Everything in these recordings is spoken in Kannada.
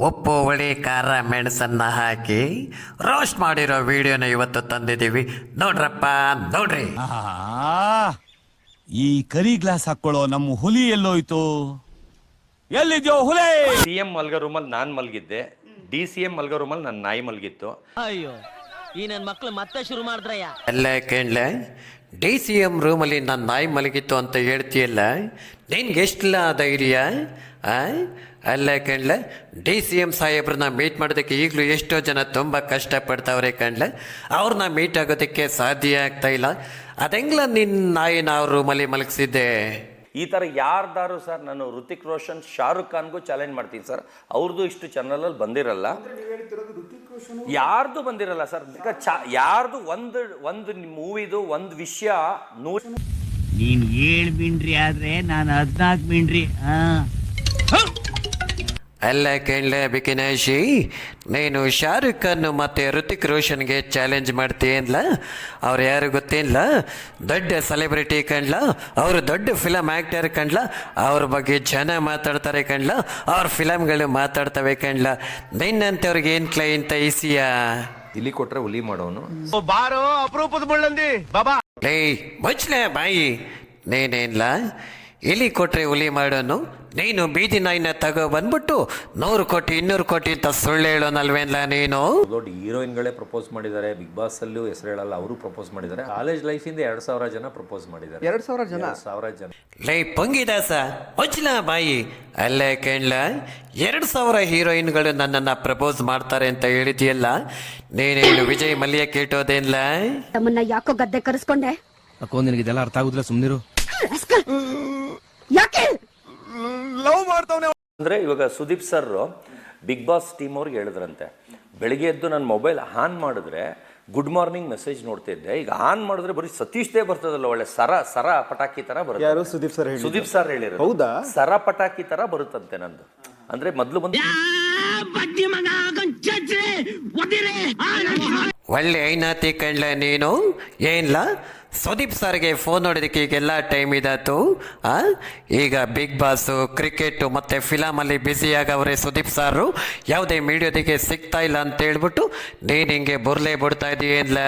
ಉಪ್ಪು ಹುಳಿ ಖಾರ ಮೆಣಸನ್ನ ಹಾಕಿ ರೋಸ್ಟ್ ಮಾಡಿರೋ ವಿಡಿಯೋನ ಇವತ್ತು ತಂದಿದ್ದೀವಿ. ನೋಡ್ರಪ್ಪ ನೋಡ್ರಿ. ಆಹಾ, ಈ ಕರಿ ಗ್ಲಾಸ್ ಹಾಕೊಳ್ಳೋ ನಮ್ಮ ಹುಲಿ ಎಲ್ಲೋಯ್ತು? ಎಲ್ಲಿದ್ಯೋ ಹುಲಿ? ಸಿ ಎಂ ಮಲ್ಗೋ ರೂಮಲ್ಲಿ ನಾನು ಮಲಗಿದ್ದೆ. ಡಿ ಸಿ ಎಂ ಮಲ್ಗೋ ರೂಮಲ್ಲಿ ನನ್ನ ನಾಯಿ ಮಲಗಿತ್ತು. ಅಯ್ಯೋ ಈ ನನ್ನ ಮಕ್ಳು ಮತ್ತೆ ಶುರು ಮಾಡಿದ್ರಯ್ಯ. ಎಲ್ಲ ಕೇಳಲೆ ಡಿ ಸಿ ಎಂ ರೂಮಲ್ಲಿ ನನ್ನ ನಾಯಿ ಮಲಗಿತ್ತು ಅಂತ ಹೇಳ್ತೀಯಲ್ಲ, ನಿನ್ಗೆ ಎಷ್ಟಿಲ್ಲ ಧೈರ್ಯ? ಅಲ್ಲ ಕಣ್ಲೆ, ಡಿ ಸಿ ಎಂ ಸಾಹೇಬ್ರನ್ನ ಮೀಟ್ ಮಾಡೋದಕ್ಕೆ ಈಗಲೂ ಎಷ್ಟೋ ಜನ ತುಂಬ ಕಷ್ಟಪಡ್ತಾವ್ರೆ ಕಣ್ಲೆ. ಅವ್ರನ್ನ ಮೀಟ್ ಆಗೋದಕ್ಕೆ ಸಾಧ್ಯ ಆಗ್ತಾ ಇಲ್ಲ. ಅದೆಂಗ್ಲ ನಿನ್ನ ನಾಯಿನ ಅವ್ರ ರೂಮಲ್ಲಿ ಮಲಗಿಸಿದ್ದೆ? ಈ ಥರ ಯಾರ್ದಾರು ಸರ್ ನಾನು ಋತಿಕ್ ರೋಷನ್ ಶಾರುಖ್ ಖಾನ್ಗೂ ಚಾಲೆಂಜ್ ಮಾಡ್ತೀನಿ ಸರ್. ಅವ್ರದ್ದು ಇಷ್ಟು ಚಾನಲಲ್ಲಿ ಬಂದಿರಲ್ಲ. ಯಾರ್ದು ಬಂದಿರಲ್ಲ ಸರ್? ಚಾ ಯಾರ್ದು ಒಂದು ಒಂದು ಮೂವಿದು ಒಂದು ವಿಷಯ ನೂರು ನೀನು ಏಳ್ ಮಿಂಡ್ರಿ ಆದ್ರೆ ನಾನು ಹದಿನಾಲ್ಕು ಮಿಂಡ್ರಿ ಹಾ. ಅಲ್ಲ ಕೇಳಲೆ ಬಿಕಿನಾಶಿ ನೀನು ಶಾರುಖ್ ಖಾನ್ ಮತ್ತೆ ಋತಿಕ್ ರೋಷನ್ಗೆ ಚಾಲೆಂಜ್ ಮಾಡ್ತೀಯಲ್ಲ ಅವ್ರು ಯಾರು ಗೊತ್ತೇನಿಲ್ಲ ದೊಡ್ಡ ಸೆಲೆಬ್ರಿಟಿ ಕಣ್ಲ ಅವರು ದೊಡ್ಡ ಫಿಲಮ್ ಆ್ಯಕ್ಟರ್ ಕಣ್ಲ ಅವ್ರ ಬಗ್ಗೆ ಜನ ಮಾತಾಡ್ತಾರೆ ಕಣ್ಲ ಅವ್ರ ಫಿಲಮ್ಗಳು ಮಾತಾಡ್ತವೆ ಕಣ್ಲ ನಿನ್ನಂತವ್ರಿಗೆ ಏನು ಕ್ಲೈಂಟ್ ಐಸಿಯಾ ಇಲ್ಲಿ ಕೊಟ್ರೆ ಹುಲಿ ಮಾಡೋನು. ಬಾರೋ ಅಪರೂಪದ ಮುಳ್ಳಂದಿ ಬಾಬಾ. ಲೇ ಮುಚ್ಲೆ ಬಾಯಿ. ನೀನೇನ್ಲ? ಇಲಿ ಕೊಟ್ರೆ ಹುಲಿ ಮಾಡೋನು? ನೀನು ಬೀದಿ ನಾಯಿನ ತಗೋ ಬಂದ್ಬಿಟ್ಟು ನೂರು ಕೋಟಿ ಇನ್ನೂರು ಕೋಟಿ ಅಂತ ಸುಳ್ಳು ಹೇಳೋನಲ್ವೇನ್ಲ ನೀನು? ದೊಡ್ಡ ಹೀರೋಯಿನ್ಗಳೇ ಪ್ರಪೋಸ್ ಮಾಡಿದ್ದಾರೆ. ಬಿಗ್ ಬಾಸ್ ಅಲ್ಲೂ ಹೆಸರು ಹೇಳಲ್ಲ ಅವರು ಪ್ರಪೋಸ್ ಮಾಡಿದ್ದಾರೆ. ಕಾಲೇಜ್ ಲೈಫಿಂದ ಎರಡು ಸಾವಿರ ಜನ ಪ್ರಪೋಸ್ ಮಾಡಿದ್ದಾರೆ. ಎರಡು ಸಾವಿರ ಜನ? ಸಾವಿರ ಜನ. ಲೈ ಪೊಂಗಿದಾಸ ಮುಚ್ಲ ಬಾಯಿ. ಅಲ್ಲೇ ಕೇಳ ಎರಡು ಸಾವಿರ ಹೀರೋಯಿನ್ಗಳು ನನ್ನನ್ನು ಪ್ರಪೋಸ್ ಮಾಡ್ತಾರೆ ಅಂತ ಹೇಳಿದೆಯಲ್ಲ ನೀನೇನು ವಿಜಯ್ ಮಲ್ಯ ಕೇಟೋದೇನ್ಲ? ತಮ್ಮನ್ನ ಯಾಕೋ ಗದ್ದೆ ಕರೆಸ್ಕೊಂಡೆ? ಅಕ್ಕೋ ನಿನಗೆ ಇದೆಲ್ಲ ಅರ್ಥ ಆಗುದಿಲ್ಲ ಸುಮ್ಮನಿರು ಯಾಕೆ? ಅಂದ್ರೆ ಇವಾಗ Sudeep sir Bigg Boss team ಅವ್ರಿಗೆ ಹೇಳಿದ್ರಂತೆ. ಬೆಳಿಗ್ಗೆ ಎದ್ದು ನನ್ನ ಮೊಬೈಲ್ ಆನ್ ಮಾಡಿದ್ರೆ ಗುಡ್ ಮಾರ್ನಿಂಗ್ ಮೆಸೇಜ್ ನೋಡ್ತಿದ್ದೆ ಈಗ ಆನ್ ಮಾಡಿದ್ರೆ ಬರೀ ಸತೀಶ್ದೇ ಬರ್ತದಲ್ಲ ಒಳ್ಳೆ ಸರ ಸರ ಪಟಾಕಿ ತರ ಬರುತ್ತೆ. ಯಾರು ಸುದೀಪ್ ಸರ್ ಹೇಳಿ ಸುದೀಪ್ ಸರ್ ಹೇಳಿರೋ ಹೌದಾ? ಸರ ಪಟಾಕಿ ತರ ಬರುತ್ತಂತೆ ನಂದು. ಅಂದ್ರೆ ಮೊದಲು ಬಂದು ಒಳ್ಳೆ ಐನಾತಿ ಕಂಡ್ಲ ನೀನು? ಏನ್ಲ? ಸುದೀಪ್ ಸರ್ಗೆ ಫೋನ್ ನೋಡೋದಕ್ಕೆ ಈಗೆಲ್ಲ ಟೈಮ್ ಇದಾಯ್ತು ಆ? ಈಗ ಬಿಗ್ ಬಾಸು ಕ್ರಿಕೆಟು ಮತ್ತು ಫಿಲಮಲ್ಲಿ ಬ್ಯುಸಿಯಾಗವ್ರೆ ಸುದೀಪ್ ಸಾರು. ಯಾವುದೇ ಮೀಡಿಯೋದಿಗೆ ಸಿಗ್ತಾ ಇಲ್ಲ ಅಂತ ಹೇಳ್ಬಿಟ್ಟು ನೀನು ಹಿಂಗೆ ಬುರ್ಲೆ ಬಿಡ್ತಾ ಇದೀಯಲ್ಲ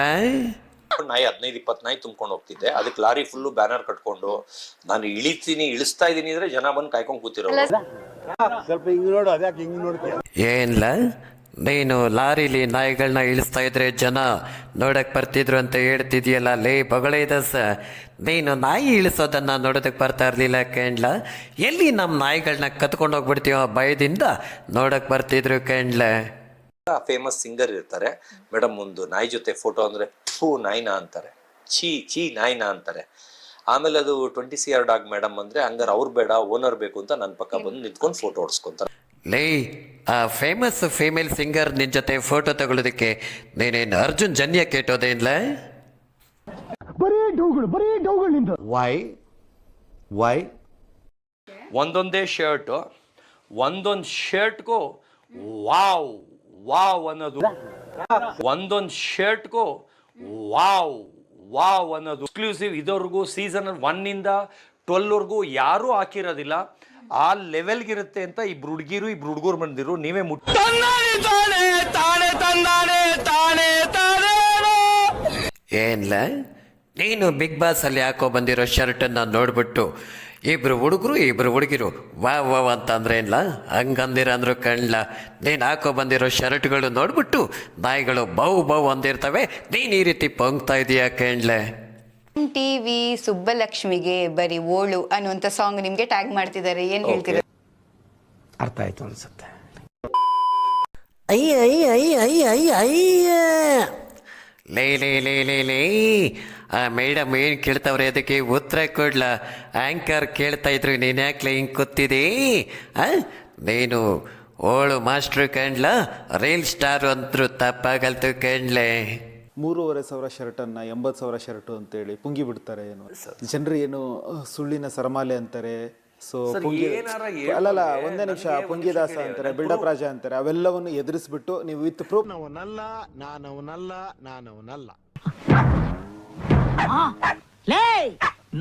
ನಾಯಿ ಹದಿನೈದು ಇಪ್ಪತ್ತು ನಾಯಿ ತುಂಬ್ಕೊಂಡು ಹೋಗ್ತಿದ್ದೆ. ಅದಕ್ಕೆ ಲಾರಿ ಫುಲ್ಲು ಬ್ಯಾನರ್ ಕಟ್ಕೊಂಡು ನಾನು ಇಳಿತೀನಿ ಇಳಿಸ್ತಾ ಇದೀನಿ ಅಂದ್ರೆ ಜನ ಬಂದು ಕಾಯ್ಕೊಂಡು ಕೂತಿರೋ ಸ್ವಲ್ಪ ಹಿಂಗ್ ನೋಡು ಅದ್ಯಾಕೆ ಹಿಂಗ್ ನೋಡ್ತೀಯ? ಏನ್ಲ? ನೀನು ಲಾರಿಲಿ ನಾಯಿಗಳನ್ನ ಇಳಿಸ್ತಾ ಇದ್ರೆ ಜನ ನೋಡಕ್ಕೆ ಬರ್ತಿದ್ರು ಅಂತ ಹೇಳ್ತಿದ್ಯಲ್ಲ, ಲೇ ಬಗಳೇ ದಸ ನೀನು ನಾಯಿ ಇಳಿಸೋದನ್ನ ನೋಡೋದಕ್ಕೆ ಬರ್ತಾ ಇರ್ಲಿಲ್ಲ ಕೇಂಡ್ಲ? ಎಲ್ಲಿ ನಮ್ಮ ನಾಯಿಗಳನ್ನ ಕತ್ಕೊಂಡು ಹೋಗ್ಬಿಡ್ತೀವೋ ಭಯದಿಂದ ನೋಡಕ್ ಬರ್ತಿದ್ರು ಕೇಂಡ್ಲ? ಫೇಮಸ್ ಸಿಂಗರ್ ಇರ್ತಾರೆ. ಮೇಡಮ್ ಒಂದು ನಾಯಿ ಜೊತೆ ಫೋಟೋ ಅಂದ್ರೆ ಫೂ ನಾಯಿನ ಅಂತಾರೆ. ಛೀ ಛೀ, ನಾಯಿನ ಅಂತಾರೆ. ಆಮೇಲೆ ಅದು twenty C R dog madam ಅಂದ್ರೆ, ಹಂಗಾರೆ ಅವ್ರು ಬೇಡ ಓನರ್ ಬೇಕು ಅಂತ ನನ್ನ ಪಕ್ಕ ಬಂದು ನಿಂತ್ಕೊಂಡು ಫೋಟೋ ಹೊಡ್ಸ್ಕೊಂತಾರೆ ಲೇ ಆ ಫೇಮಸ್ ಫೀಮೇಲ್ ಸಿಂಗರ್ ನಿನ್ನ ಜೊತೆ ಫೋಟೋ ತಗೊಳ್ಳೋದಕ್ಕೆ ನೀನೇನು ಅರ್ಜುನ್ ಜನ್ಯ ಕೇಟೋದೇನ್ಲ ವೈ ವೈ ಒಂದೊಂದೇ ಶರ್ಟ್ ಒಂದೊಂದು ಶರ್ಟ್ಗೂ ವಾವ್ ವಾವ್ ಅನ್ನೋದು. ಒಂದೊಂದು ಶರ್ಟ್ಗೂ ವಾವ್ ವಾವ್ ಅನ್ನೋದು. ಎಕ್ಸ್ಕ್ಲೂಸಿವ್ ಇದವರೆಗೂ ಸೀಸನ್ ಒನ್ನಿಂದ ಇಂದ ಟ್ವೆಲ್ ವರ್ಗೂ ಯಾರೂ ಹಾಕಿರೋದಿಲ್ಲ. ಆ ಲೆವೆಲ್ಗಿರುತ್ತೆ ಅಂತ ಇಬ್ರು ಹುಡುಗಿರು ಇಬ್ರು ಹುಡುಗರು ಬಂದಿರು ನೀವೇ ಮುಟ್ಟ ಏನ್ಲ? ನೀನು ಬಿಗ್ ಬಾಸ್ ಅಲ್ಲಿ ಹಾಕೋ ಬಂದಿರೋ ಶರ್ಟನ್ನು ನೋಡ್ಬಿಟ್ಟು ಇಬ್ರು ಹುಡುಗರು ಇಬ್ರು ಹುಡುಗಿರು ವಾ ವಾ ಅಂತ ಅಂದ್ರೆ ಏನ್ಲ? ಹಂಗಂದಿರ ಅಂದ್ರು ಕಣ್ಲ. ನೀನು ಹಾಕೋ ಬಂದಿರೋ ಶರ್ಟ್ಗಳು ನೋಡ್ಬಿಟ್ಟು ನಾಯಿಗಳು ಬೌ ಬೌ ಅಂದಿರ್ತವೆ. ನೀನು ಈ ರೀತಿ ಪೊಂಗ್ತಾ ಇದೀಯ ಕಣ್ಲೆ? ಟಿವಿ ಸುಬ್ಬಲಕ್ಷ್ಮಿಗೆ ಬರೀ ಓಳು ಅನ್ನುವಂತ ಸಾಂಗ್ ನಿಮ್ಗೆ ಟ್ಯಾಗ್ ಮಾಡ್ತಿದ್ದಾರೆ. ಏನ್ ಹೇಳ್ತೀರಾ? ಅರ್ಥ ಆಯ್ತು ಅನ್ಸುತ್ತೆ. ಅಯ್ಯ ಅಯ್ಯ ಅಯ್ಯ ಅಯ್ಯ ಅಯ್ಯ ಅಯ್ಯ. ಲೇ ಲೇ ಲೇ ಲೇ ಲೇ. ಆ ಮೇಡಮ್ ಏನು ಕೇಳ್ತಾವ್ರೆ? ಅದಕ್ಕೆ ಉತ್ತರ ಕೊಡ್ಲ. ಆಂಕರ್ ಕೇಳ್ತಾ ಇದ್ರು. ನೀನು ಯಾಕೆ ಹಿಂಗೆ ಕೂತಿದಿ? ಆ? ನೀನು ಓಳು ಮಾಸ್ಟ್ರು ಕಂಡ್ಲ ರೀಲ್ ಸ್ಟಾರ್ ಅಂತರು ತಪ್ಪಾಗಲ್ತು ಕಂಡ್ಲೆ ಮೂರುವರೆ ಸಾವಿರ ಶರ್ಟನ್ನ ಅನ್ನ ಎಂಬತ್ತು ಸಾವಿರ ಶರ್ಟು ಅಂತೇಳಿ ಪುಂಗಿ ಬಿಡ್ತಾರೆ ಏನು? ಜನರು ಏನು ಸುಳ್ಳಿನ ಸರಮಾಲೆ ಅಂತಾರೆ. ಸೊ ಪುಂಗಿ ಅಲ್ಲಲ್ಲ ಒಂದೇ ನಿಮಿಷ ಪುಂಗಿದಾಸ ಅಂತಾರೆ ಬಿಲ್ಡಪ್ ರಾಜ ಅಂತಾರೆ. ಅವೆಲ್ಲವನ್ನು ಎದುರಿಸ್ಬಿಟ್ಟು ನೀವು ವಿತ್ ಪ್ರೂಫ್ ಲೇ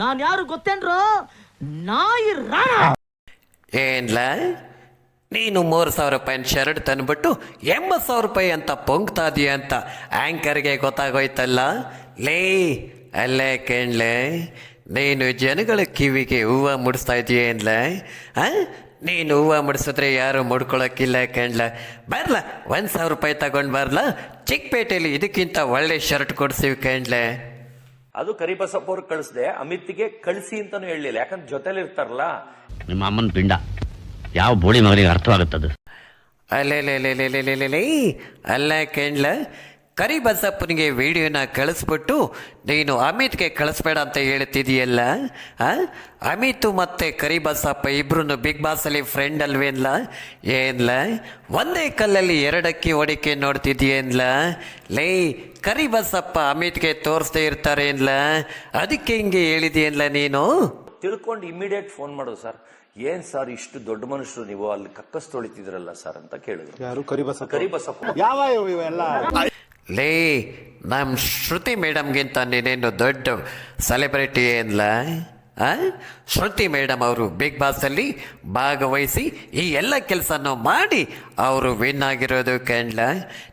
ನಾನು ಯಾರು ಗೊತ್ತೇನ್ರು? ನಾಯಿ ರಾಣ. ಏನ್ಲ? ನೀನು ಮೂರು ಸಾವಿರ ರೂಪಾಯಿನ ಶರ್ಟ್ ತಂದ್ಬಿಟ್ಟು ಎಂಬತ್ತು ಸಾವಿರ ರೂಪಾಯಿ ಅಂತ ಪೊಂಗ್ತಾ ಇದೀಯ ಅಂತ ಆ್ಯಂಕರ್ಗೆ ಗೊತ್ತಾಗೋಯ್ತಲ್ಲ? ಲೇ ಅಲ್ಲೇ ಕೇಳಲೆ ನೀನು ಜನಗಳ ಕಿವಿಗೆ ಹೂವು ಮುಡಿಸ್ತಾ ಇದೀಯ ಏನ್ಲ ಆ? ನೀನು ಹೂವು ಮುಡಿಸಿದ್ರೆ ಯಾರು ಮುಡ್ಕೊಳಕ್ಕಿಲ್ಲ ಕೇಳಲ? ಬರಲ ಒಂದು ಸಾವಿರ ರೂಪಾಯಿ ತಗೊಂಡು ಬರ್ಲ. ಚಿಕ್ಕಪೇಟೆಯಲ್ಲಿ ಇದಕ್ಕಿಂತ ಒಳ್ಳೆ ಶರ್ಟ್ ಕೊಡ್ಸಿವಿ ಕೇಳಲೆ. ಅದು ಕರಿಬಸಪ್ಪ ಅವ್ರು ಕಳಿಸ್ದೆ ಅಮಿತ್ಗೆ ಕಳಿಸಿ ಅಂತಾನು ಹೇಳಲಿಲ್ಲ. ಯಾಕಂದ್ರೆ ಜೊತೆಲಿ ಇರ್ತಾರಲ್ಲ ನಿಮ್ಮ ಅಮ್ಮನ ಪಿಂಡ. ಯಾವ ಬೋಳಿ ಮಗನಿಗೆ ಅರ್ಥವಾಗುತ್ತದು? ಅಲ್ಲೇ ಅಲ್ಲ ಕೇಳ ಕರಿ ಬಸಪ್ಪನಿಗೆ ವಿಡಿಯೋನ ಕಳಿಸ್ಬಿಟ್ಟು ನೀನು ಅಮಿತ್ಗೆ ಕಳಿಸ್ಬೇಡ ಅಂತ ಹೇಳ್ತಿದೀಯಲ್ಲ ಆ? ಅಮಿತ್ ಮತ್ತೆ ಕರಿ ಬಸಪ್ಪ ಇಬ್ರು ಬಿಗ್ ಬಾಸಲ್ಲಿ ಫ್ರೆಂಡ್ ಅಲ್ವೇನ್ಲ ಏನ್ಲ? ಒಂದೇ ಕಲ್ಲಲ್ಲಿ ಎರಡಕ್ಕಿ ಹೊಡಿಕೆ ನೋಡ್ತಿದೀಯೇನ್ಲ ಲೇ ಕರಿ ಬಸಪ್ಪ ಅಮಿತ್ಗೆ ತೋರಿಸ್ದೇ ಇರ್ತಾರೆ ಏನ್ಲ ಅದಕ್ಕೆ ಹಿಂಗೆ ಹೇಳಿದ್ಯೇನ್ಲ ನೀನು? ತಿಳ್ಕೊಂಡು ಇಮಿಡಿಯೇಟ್ ಫೋನ್ ಮಾಡು ಸರ್. ಏನ್ ಸರ್ ಇಷ್ಟು ದೊಡ್ಡ ಮನುಷ್ಯರು ನೀವು ಅಲ್ಲಿ ಕಕ್ಕಸ್ ತೊಳಿತಿದ್ರಲ್ಲ ಸರ್ ಅಂತ ಕೇಳಿದ್ರು. ಯಾರು? ಕರಿಬಸ ಕರಿಬಸಪ್ಪ. ಯಾವ ಇವೆಲ್ಲ? ಲೇ ನಮ್ ಶ್ರುತಿ ಮೇಡಮ್ಗಿಂತ ನೀನೇನು ದೊಡ್ಡ ಸೆಲೆಬ್ರಿಟಿ ಏನ್ಲ? ಶ್ರುತಿ ಮೇಡಮ್ ಅವರು ಬಿಗ್ ಬಾಸಲ್ಲಿ ಭಾಗವಹಿಸಿ ಈ ಎಲ್ಲ ಕೆಲಸನೂ ಮಾಡಿ ಅವರು ವಿನ್ ಆಗಿರೋದು ಕಂಡ್ಲ?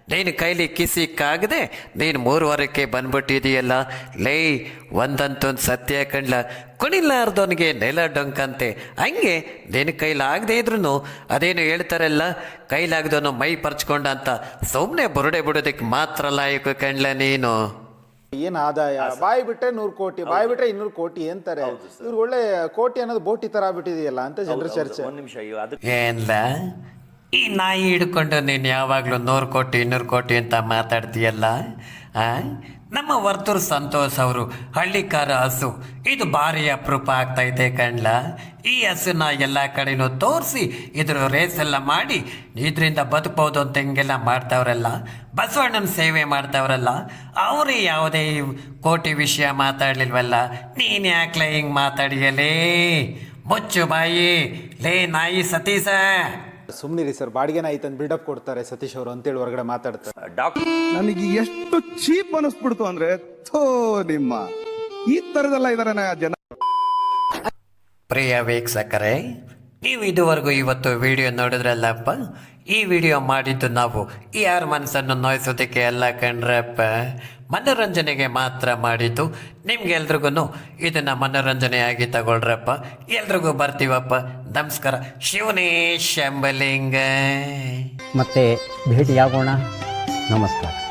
ನೀನು ಕೈಲಿ ಕಿಸಿಕ್ಕಾಗದೆ ನೀನು ಮೂರುವರೆಕ್ಕೆ ಬಂದ್ಬಿಟ್ಟಿದೆಯಲ್ಲ? ಲೇ ಒಂದಂತೊಂದು ಸತ್ಯ ಕಂಡ್ಲ. ಕುಣಿಲಾರ್ದವನಿಗೆ ನೆಲ ಡೊಂಕಂತೆ. ಹಂಗೆ ನಿನ್ನ ಕೈಲಾಗದೇ ಇದ್ರೂ ಅದೇನು ಹೇಳ್ತಾರಲ್ಲ? ಕೈಲಾಗದನ್ನು ಮೈ ಪರ್ಚ್ಕೊಂಡಂತ ಸುಮ್ಮನೆ ಬುರುಡೆ ಬಿಡೋದಕ್ಕೆ ಮಾತ್ರ ಲಾಯಕ ಕಂಡ್ಲ ನೀನು. ಏನ್ ಆದಾಯ? ಬಾಯಿ ಬಿಟ್ಟೆ ನೂರು ಕೋಟಿ ಬಾಯಿ ಬಿಟ್ರೆ ಇನ್ನೂರು ಕೋಟಿ ಅಂತಾರೆ. ಇವ್ರು ಒಳ್ಳೆ ಕೋಟಿ ಅನ್ನೋದು ಬೋಟಿ ತರ ಬಿಟ್ಟಿದೆಯಲ್ಲ ಅಂತ ಜನರ ಚರ್ಚೆ. ಒಂದ್ ನಿಮಿಷ ಅದು ಏನ್ಲ? ಈ ನಾಯಿ ಹಿಡ್ಕೊಂಡು ನೀನು ಯಾವಾಗಲೂ ನೂರು ಕೋಟಿ ಇನ್ನೂರು ಕೋಟಿ ಅಂತ ಮಾತಾಡ್ತೀಯಲ್ಲ? ನಮ್ಮ ವರ್ತೂರು ಸಂತೋಷ್ ಅವರು, ಹಳ್ಳಿಕಾರ ಹಸು. ಇದು ಭಾರಿ ಅಪರೂಪ ಆಗ್ತಾ ಇದೆ ಕಣ್ಲ. ಈ ಹಸುನ ಎಲ್ಲ ಕಡೆನೂ ತೋರಿಸಿ ಇದ್ರ ರೇಸ್ ಎಲ್ಲ ಮಾಡಿ ಇದರಿಂದ ಬದುಕಬಹುದು ಅಂತ ಹಿಂಗೆಲ್ಲ ಮಾಡ್ತಾವ್ರಲ್ಲ. ಬಸವಣ್ಣನ ಸೇವೆ ಮಾಡ್ತಾವ್ರಲ್ಲ. ಅವರು ಯಾವುದೇ ಕೋಟಿ ವಿಷಯ ಮಾತಾಡ್ಲಿಲ್ವಲ್ಲ. ನೀನು ಯಾಕ್ಲ ಹಿಂಗೆ ಮಾತಾಡಿಯಲೇ? ಮುಚ್ಚು ಬಾಯಿ. ಲೇ ನಾಯಿ ಸತೀಸ ಸುಮ್ನಿರಿ ಸರ್ ಬಾಡಿಗೆನ ಐತಂದ್ ಬಿಲ್ಡಪ್ ಕೊಡ್ತಾರೆ ಸತೀಶ್ ಅವರು ಅಂತೇಳಿ ಹೊರಗಡೆ ಮಾತಾಡ್ತಾರೆ. ಡಾಕ್ಟರ್ ನನಗೆ ಎಷ್ಟು ಚೀಪ್ ಅನಿಸ್ಬಿಡ್ತು ಅಂದ್ರೆ ಥೋ ನಿಮ್ಮ. ಈ ತರದೆಲ್ಲ ಇದಾರೆ ಜನ ಪ್ರಿಯ ವೀಕ್ಷಕರೇ ನೀವು ಇದುವರೆಗೂ ಇವತ್ತು ವಿಡಿಯೋ ನೋಡಿದ್ರಲ್ಲಪ್ಪ ಈ ವಿಡಿಯೋ ಮಾಡಿದ್ದು ನಾವು ಯಾರ ಮನಸ್ಸನ್ನು ನೋಯಿಸೋದಕ್ಕೆ ಎಲ್ಲ ಕಂಡ್ರಪ್ಪ ಮನೋರಂಜನೆಗೆ ಮಾತ್ರ ಮಾಡಿದ್ದು. ನಿಮ್ಗೆಲ್ರಿಗೂ ಇದನ್ನು ಮನೋರಂಜನೆಯಾಗಿ ತಗೊಳ್ರಪ್ಪ. ಎಲ್ರಿಗೂ ಬರ್ತೀವಪ್ಪ. ನಮಸ್ಕಾರ. ಶಿವನೇ ಶಂಬಲಿಂಗ ಮತ್ತೆ ಭೇಟಿಯಾಗೋಣ. ನಮಸ್ಕಾರ.